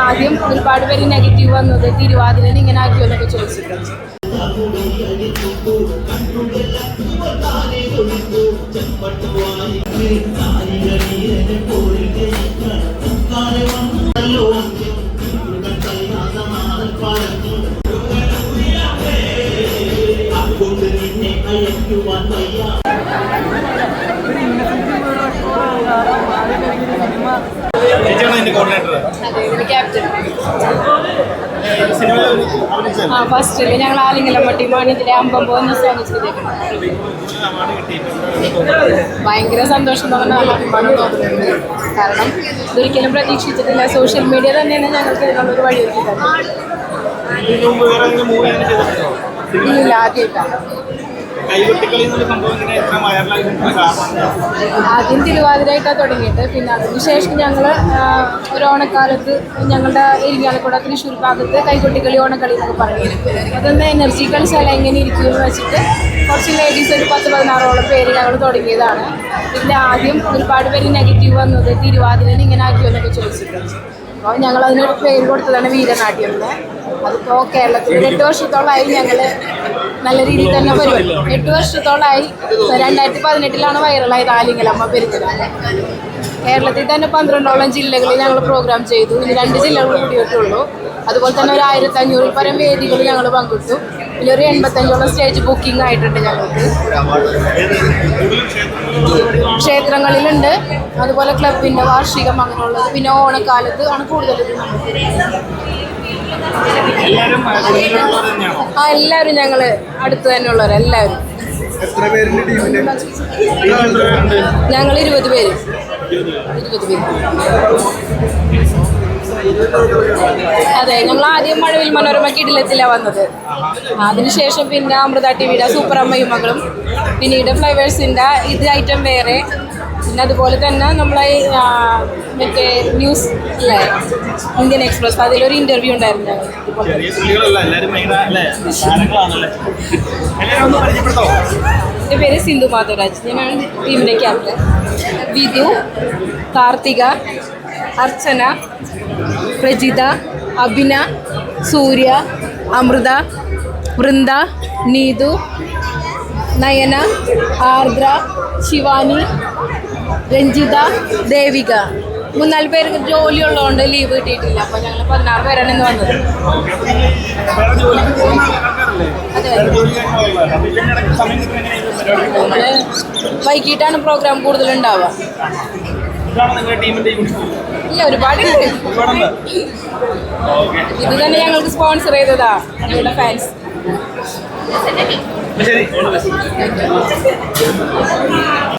ആദ്യം ഒരുപാട് പേര് നെഗറ്റീവ് വന്നത് തിരുവാതിരനെ ഇങ്ങനെ ആക്കിയോ എന്നൊക്കെ ചോദിച്ചിട്ട് ചേച്ചിയാണ് ഇതിന്റെ കോർഡിനേറ്റർ അതെ ആ ഫസ്റ്റിൽ ഞങ്ങൾ ആലിംഗലം മട്ടി മാണിതിലെ അമ്പം പോകുന്ന സോങ് ചെയ്തേക്കുന്നത് ഭയങ്കര സന്തോഷം തോന്നുന്ന. നല്ല അഭിമാനം തോന്നുന്നുണ്ട് കാരണം ഇതൊരിക്കലും പ്രതീക്ഷിച്ചിട്ടില്ല. സോഷ്യൽ മീഡിയ തന്നെയാണ് ഞങ്ങൾക്ക് ഇതിനുള്ളൊരു വഴിയൊരുക്കി അങ്ങനെ ഇല്ല ആദ്യമായിട്ടാണ്. ആദ്യം തിരുവാതിരയായിട്ടാണ് തുടങ്ങിയിട്ട്. പിന്നെ അതിനുശേഷം ഞങ്ങൾ ഒരു ഓണക്കാലത്ത് ഞങ്ങളുടെ ഇരിങ്ങാലക്കുട തൃശ്ശൂർ ഭാഗത്ത് കൈകൊട്ടിക്കളി ഓണക്കളി എന്നൊക്കെ പറഞ്ഞിരുന്നു. അതൊന്ന് എനർജി കളിച്ചാൽ എങ്ങനെ ഇരിക്കും എന്ന് വെച്ചിട്ട് കുറച്ച് ലേഡീസ് ഒരു പത്ത് പതിനാറോളം പേര് ഞങ്ങൾ തുടങ്ങിയതാണ്. പിന്നെ ആദ്യം ഒരുപാട് പേര് നെഗറ്റീവ് വന്നത് തിരുവാതിരനെ ഇങ്ങനെ ആക്കിയോ എന്നൊക്കെ ചോദിച്ചിട്ടുണ്ട് അപ്പോൾ ഞങ്ങൾ അതിനൊരു പേര് കൊടുത്തതാണ് വീരനാട്യം അതിപ്പോൾ കേരളത്തിൽ എട്ട് വർഷത്തോളമായി ഞങ്ങൾ നല്ല രീതിയിൽ തന്നെ വരും. എട്ട് വർഷത്തോളമായി രണ്ടായിരത്തി പതിനെട്ടിലാണ് വൈറലായത് ആലിംഗലമ്മ പെരുന്നത് കേരളത്തിൽ തന്നെ പന്ത്രണ്ടോളം ജില്ലകളിൽ ഞങ്ങൾ പ്രോഗ്രാം ചെയ്തു. ഇനി രണ്ട് ജില്ലകൾ കൂടിയിട്ടുള്ളൂ അതുപോലെ തന്നെ ഒരു ആയിരത്തി അഞ്ഞൂറിൽ പരം വേദികൾ ഞങ്ങൾ പങ്കിട്ടു. പിന്നെ ഒരു എൺപത്തഞ്ചോളം സ്റ്റേജ് ബുക്കിംഗ് ആയിട്ടുണ്ട് ഞങ്ങൾക്ക്. ക്ഷേത്രങ്ങളിലുണ്ട്. അതുപോലെ ക്ലബിന്റെ വാർഷികം അങ്ങനെയുള്ളത്. പിന്നെ ഓണക്കാലത്ത് ആണ് കൂടുതൽ ഇത് നമുക്ക് എല്ലാവരും കോർഡിനേറ്റർ തന്നെയാണോ ആ എല്ലാവരും ഞങ്ങൾ അടുത്ത് തന്നെയുള്ളവർ എല്ലാവരും. എത്ര പേരുണ്ട് ടീമിൽ? ഞങ്ങൾ ഇരുപത് പേര്. ഇരുപത് പേര്. അതെ ഞങ്ങൾ ആദ്യം മഴവിൽ മനോരമ കിടിലത്തിലാണ് വന്നത്. അതിനുശേഷം പിന്നെ അമൃത ടി വിയുടെ സൂപ്പർ അമ്മയും മകളും പിന്നീട് ഫ്ലൈവേഴ്സിന്റെ ഇത് ഐറ്റം വേറെ പിന്നെ അതുപോലെ തന്നെ നമ്മളെ ഈ മറ്റേ ന്യൂസ് അല്ലേ ഇന്ത്യൻ എക്സ്പ്രസ് അതിലൊരു ഇന്റർവ്യൂ ഉണ്ടായിരുന്നു. എന്റെ പേര് സിന്ധു മാധവരാജ്. ഞാനാണ് ടീമിന്റെ ക്യാപ്റ്റൻ വിധു കാർത്തിക അർച്ചന പ്രജിത അഭിന സൂര്യ അമൃത വൃന്ദ നീതു നയന ആർദ്ര ശിവാനി രഞ്ജിത ദേവിക. മൂന്നാൽ പേർക്ക് ജോലിയുള്ളതുകൊണ്ട് ലീവ് കിട്ടിയിട്ടില്ല. അപ്പൊ ഞങ്ങൾ പതിനാറ് പേരാണ് ഇന്ന് വന്നത്. വൈകിട്ടാണ് പ്രോഗ്രാം കൂടുതൽ ഉണ്ടാവുക ഇല്ല ഒരുപാടുണ്ട്. ഇത് തന്നെ ഞങ്ങൾക്ക് സ്പോൺസർ ചെയ്തതാ. ഞങ്ങളുടെ ഫാൻസ് ശരി.